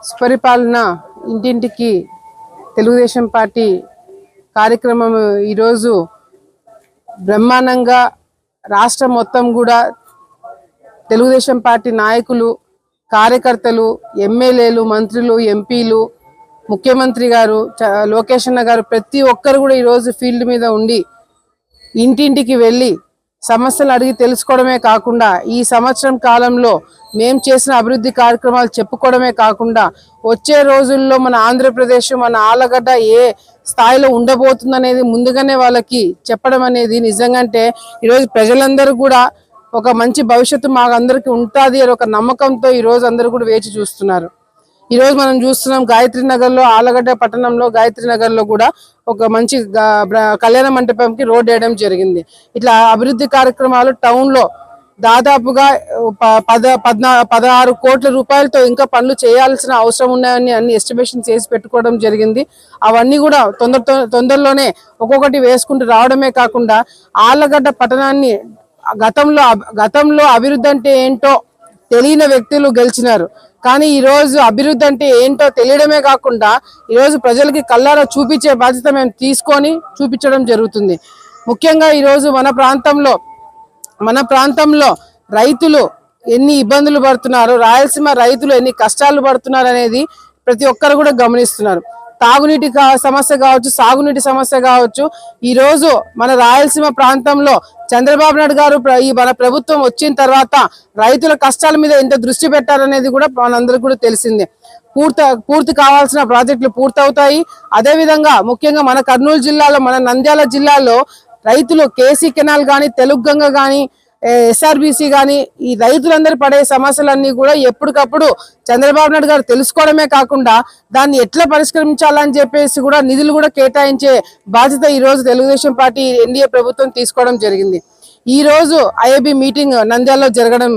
సుపరిపాలన ఇంటింటికి తెలుగుదేశం పార్టీ కార్యక్రమం ఈరోజు బ్రహ్మాండంగా రాష్ట్రం మొత్తం కూడా తెలుగుదేశం పార్టీ నాయకులు కార్యకర్తలు ఎమ్మెల్యేలు మంత్రులు ఎంపీలు ముఖ్యమంత్రి గారు చ- లోకేష్ అన్న గారు ప్రతి ఒక్కరు కూడా ఈరోజు ఫీల్డ్ మీద ఉండి ఇంటింటికి వెళ్ళి సమస్యలు అడిగి తెలుసుకోవడమే కాకుండా ఈ సంవత్సరం కాలంలో మేం చేసిన అభివృద్ధి కార్యక్రమాలు చెప్పుకోవడమే కాకుండా వచ్చే రోజుల్లో మన ఆంధ్రప్రదేశ్ మన ఆలగడ్డ ఏ స్థాయిలో ఉండబోతుందనేది ముందుగానే వాళ్ళకి చెప్పడం అనేది నిజంగంటే ఈరోజు ప్రజలందరూ కూడా ఒక మంచి భవిష్యత్తు మాకు అందరికీ ఉంటుంది అని ఒక నమ్మకంతో ఈ రోజు అందరూ కూడా వేచి చూస్తున్నారు. ఈ రోజు మనం చూస్తున్నాం గాయత్రి నగర్లో ఆలగడ్డ పట్టణంలో గాయత్రి నగర్లో కూడా ఒక మంచి కళ్యాణ మంటపంకి రోడ్ వేయడం జరిగింది. ఇట్లా అభివృద్ధి కార్యక్రమాలు టౌన్లో దాదాపుగా ప- పద పద్నా పదహారు కోట్ల రూపాయలతో ఇంకా పనులు చేయాల్సిన అవసరం ఉన్నాయని అన్ని ఎస్టిమేషన్ చేసి పెట్టుకోవడం జరిగింది. అవన్నీ కూడా తొందర తొందరలోనే ఒక్కొక్కటి వేసుకుంటూ రావడమే కాకుండా ఆలగడ్డ పట్టణాన్ని గతంలో గతంలో అభివృద్ధి అంటే ఏంటో తెలియని వ్యక్తులు గెలిచినారు. కానీ ఈరోజు అభివృద్ధి అంటే ఏంటో తెలియడమే కాకుండా ఈరోజు ప్రజలకి కళ్ళారా చూపించే బాధ్యత మేము తీసుకొని చూపించడం జరుగుతుంది. ముఖ్యంగా ఈరోజు మన ప్రాంతంలో మన ప్రాంతంలో రైతులు ఎన్ని ఇబ్బందులు పడుతున్నారు రాయలసీమ రైతులు ఎన్ని కష్టాలు పడుతున్నారు అనేది ప్రతి ఒక్కరు కూడా గమనిస్తున్నారు. తాగునీటి కా- సమస్య కావచ్చు సాగునీటి సమస్య కావచ్చు ఈ రోజు మన రాయలసీమ ప్రాంతంలో చంద్రబాబు నాయుడు గారు ఈ మన ప్రభుత్వం వచ్చిన తర్వాత రైతుల కష్టాల మీద ఎంత దృష్టి పెట్టారనేది కూడా మనందరికీ కూడా తెలిసిందే. పూర్తి పూర్తి కావాల్సిన ప్రాజెక్టులు పూర్తవుతాయి. అదే విధంగా ముఖ్యంగా మన కర్నూలు జిల్లాలో మన నంద్యాల జిల్లాలో రైతులు కేసీ కెనాల్ కానీ తెలుగు గంగ కానీ ఎస్ఆర్బిసి కానీ ఈ రైతులందరూ పడే సమస్యలన్నీ కూడా ఎప్పటికప్పుడు చంద్రబాబు నాయుడు గారు తెలుసుకోవడమే కాకుండా దాన్ని ఎట్లా పరిష్కరించాలని చెప్పేసి కూడా నిధులు కూడా కేటాయించే బాధ్యత ఈరోజు తెలుగుదేశం పార్టీ ఎన్డీఏ ప్రభుత్వం తీసుకోవడం జరిగింది. ఈరోజు ఐఏబీ ఐఏబి మీటింగ్ నంద్యాలలో జరగడం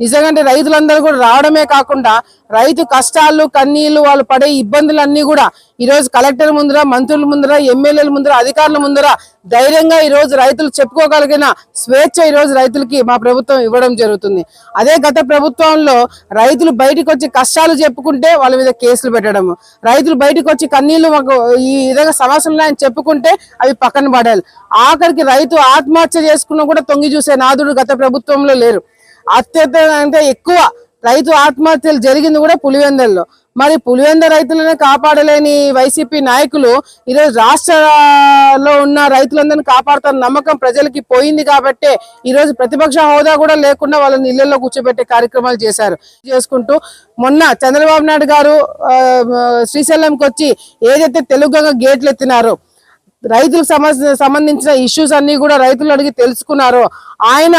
నిజంగా రైతులందరూ కూడా రావడమే కాకుండా రైతు కష్టాలు కన్నీళ్ళు వాళ్ళు పడే ఇబ్బందులన్నీ కూడా ఈరోజు కలెక్టర్ ముందర మంత్రుల ముందర ఎమ్మెల్యేల ముందర అధికారుల ముందర ధైర్యంగా ఈరోజు రైతులు చెప్పుకోగలిగిన స్వేచ్ఛ ఈరోజు రైతులకి మా ప్రభుత్వం ఇవ్వడం జరుగుతుంది. అదే గత ప్రభుత్వంలో రైతులు బయటకు వచ్చి కష్టాలు చెప్పుకుంటే వాళ్ళ మీద కేసులు పెట్టడం రైతులు బయటకు వచ్చి కన్నీళ్ళు మాకు ఈ విధంగా సమస్యలు ఉన్నాయని చెప్పుకుంటే అవి పక్కన పడాలి. ఆఖరికి రైతు ఆత్మహత్య చేసుకున్నా కూడా తొంగి చూసే నాదుడు గత ప్రభుత్వంలో లేరు. అత్యంత అంటే ఎక్కువ రైతు ఆత్మహత్యలు జరిగింది కూడా పులివెందల్లో. మరి పులివెంద రైతులనే కాపాడలేని వైసీపీ నాయకులు ఈరోజు రాష్ట్రంలో ఉన్న రైతులందరినీ కాపాడుతున్న నమ్మకం ప్రజలకి పోయింది కాబట్టే ఈరోజు ప్రతిపక్ష హోదా కూడా లేకుండా వాళ్ళని ఇళ్ళలో కూర్చోబెట్టే కార్యక్రమాలు చేశారు. చేసుకుంటూ మొన్న చంద్రబాబు నాయుడు గారు శ్రీశైలంకి వచ్చి ఏదైతే తెలుగుగా గేట్లు ఎత్తినారో రైతులకు సంబంధించిన ఇష్యూస్ అన్ని కూడా రైతులు అడిగి తెలుసుకున్నారో ఆయన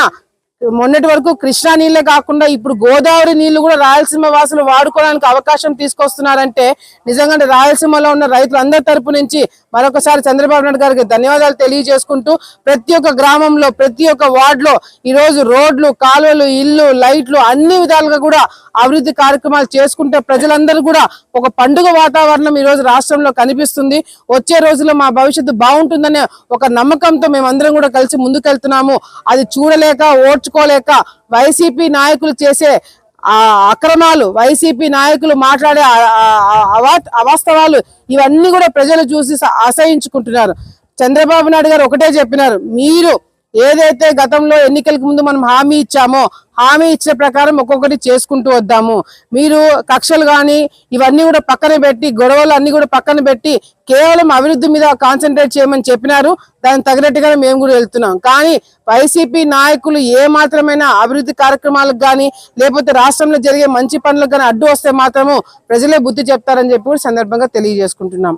మొన్నటి వరకు కృష్ణా నీళ్ళే కాకుండా ఇప్పుడు గోదావరి నీళ్ళు కూడా రాయలసీమ వాసులు వాడుకోవడానికి అవకాశం తీసుకొస్తున్నారంటే నిజంగా రాయలసీమలో ఉన్న రైతులందరి తరపు నుంచి మరొకసారి చంద్రబాబు నాయుడు గారికి ధన్యవాదాలు తెలియజేసుకుంటూ ప్రతి ఒక్క గ్రామంలో ప్రతి ఒక్క వార్డులో ఈరోజు రోడ్లు కాలువలు ఇల్లు లైట్లు అన్ని విధాలుగా కూడా అభివృద్ధి కార్యక్రమాలు చేసుకుంటే ప్రజలందరూ కూడా ఒక పండుగ వాతావరణం ఈ రోజు రాష్ట్రంలో కనిపిస్తుంది. వచ్చే రోజుల్లో మా భవిష్యత్తు బాగుంటుందనే ఒక నమ్మకంతో మేమందరం కూడా కలిసి ముందుకెళ్తున్నాము. అది చూడలేక ఓర్చుకోలేక వైసీపీ నాయకులు చేసే ఆ అక్రమాలు వైసీపీ నాయకులు మాట్లాడే అవాస్తవాలు ఇవన్నీ కూడా ప్రజలు చూసి అసహించుకుంటున్నారు. చంద్రబాబు నాయుడు గారు ఒకటే చెప్పినారు మీరు ఏదైతే గతంలో ఎన్నికలకు ముందు మనం హామీ ఇచ్చామో హామీ ఇచ్చే ప్రకారం ఒక్కొక్కటి చేసుకుంటూ వద్దాము. మీరు కక్షలు కానీ ఇవన్నీ కూడా పక్కన పెట్టి గొడవలు అన్ని కూడా పక్కన పెట్టి కేవలం అభివృద్ధి మీద కాన్సన్ట్రేట్ చేయమని చెప్పినారు. దానికి తగినట్టుగానే మేము కూడా వెళ్తున్నాం. కానీ వైసీపీ నాయకులు ఏ మాత్రమైనా అభివృద్ధి కార్యక్రమాలకు కానీ లేకపోతే రాష్ట్రంలో జరిగే మంచి పనులకు కానీ అడ్డు వస్తే మాత్రము ప్రజలే బుద్ధి చెప్తారని చెప్పి కూడా సందర్భంగా తెలియజేసుకుంటున్నాం.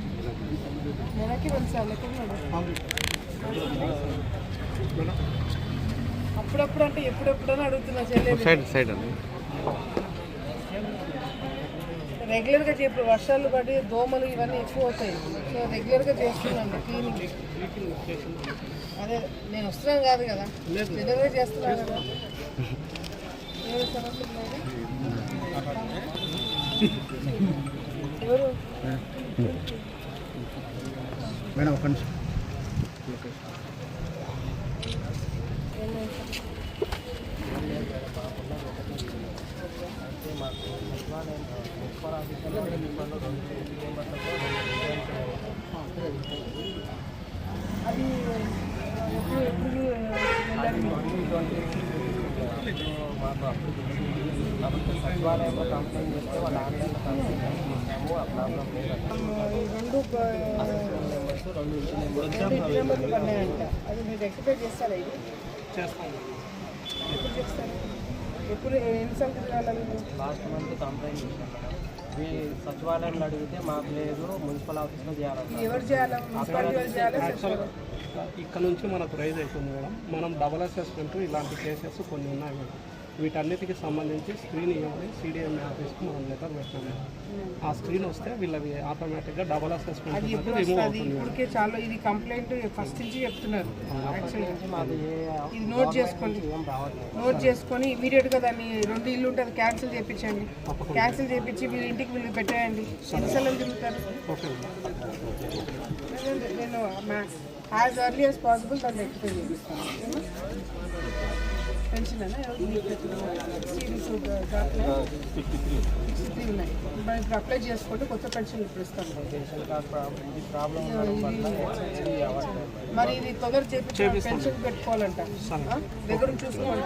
ఎప్పుడప్పుడు అంటే ఎప్పుడెప్పుడు అని అడుగుతున్నా సైడ్ సైడ్ అండి రెగ్యులర్గా ఇప్పుడు వర్షాలు పడి దోమలు ఇవన్నీ ఎక్కువ అవుతాయి సో రెగ్యులర్గా చేస్తున్నాను క్లీనింగ్ అదే నేను వస్తున్నాను కాదు కదా రెగ్యులర్గా చేస్తున్నాను కదా? ఎవరు మేడం ఒక నిమిషం. అది ఎప్పుడు ఎప్పుడు వెళ్ళాలి మాకు అప్పుడు కాబట్టి సచివాలయంలో కంప్లైంట్ చేస్తే వాళ్ళు ఆన్లైన్లో కంప్లైంట్ చేస్తాము ఆ ప్రాబ్లం ఎప్పుడు ఎన్ని సంఖ్యలు లాస్ట్ మంత్ కంప్లైంట్ చేశాను మేడం మీ సచివాలయంలో అడిగితే మాకు లేదు మున్సిపల్ ఆఫీస్లో చేయాలి ఎవరు చేయాలి ఇక్కడ నుంచి మనకు రైజ్ అవుతుంది మేడం. మనం డబల్ అసెస్మెంట్ ఇలాంటి కేసెస్ కొన్ని ఉన్నాయి మేడం. వీటన్నిటికి సంబంధించి స్క్రీన్ ఇవ్వాలి. సిడిఎంఏ ఆఫీస్కి మనం లెటర్ పెట్టినాం మేడం ఆ స్క్రీన్ వస్తే వీళ్ళవి ఆటోమేటిక్గా డబల్ అసెస్మెంట్ రిమూవ్ అవుతుంది. చాలా ఇది కంప్లైంట్ ఫస్ట్ నుంచి చెప్తున్నారు ఇది నోట్ చేసుకోండి నోట్ చేసుకొని ఇమీడియట్గా దాన్ని రెండు ఇల్లు ఉంటే అది క్యాన్సిల్ చేయించండి క్యాన్సిల్ చేయించి వీళ్ళ ఇంటికి వీళ్ళు పెట్టేయండి. ఎన్నిసార్లు తిరుగుతారు? నేను యాజ్ ఎర్లీ యాజ్ పాసిబుల్ దాన్ని ఎక్స్ప్లెయిన్ చేపిస్తాను. పెన్షన్ అన్నా సిక్స్టీ త్రీ ఉన్నాయి. మనం ఇప్పుడు అప్లై చేసుకుంటే కొత్త పెన్షన్ ఇప్పుడు అవ్వట్లేదు మరి ఇది తొందర చేపించి పెన్షన్ పెట్టుకోవాలంట? దగ్గర చూసుకోండి.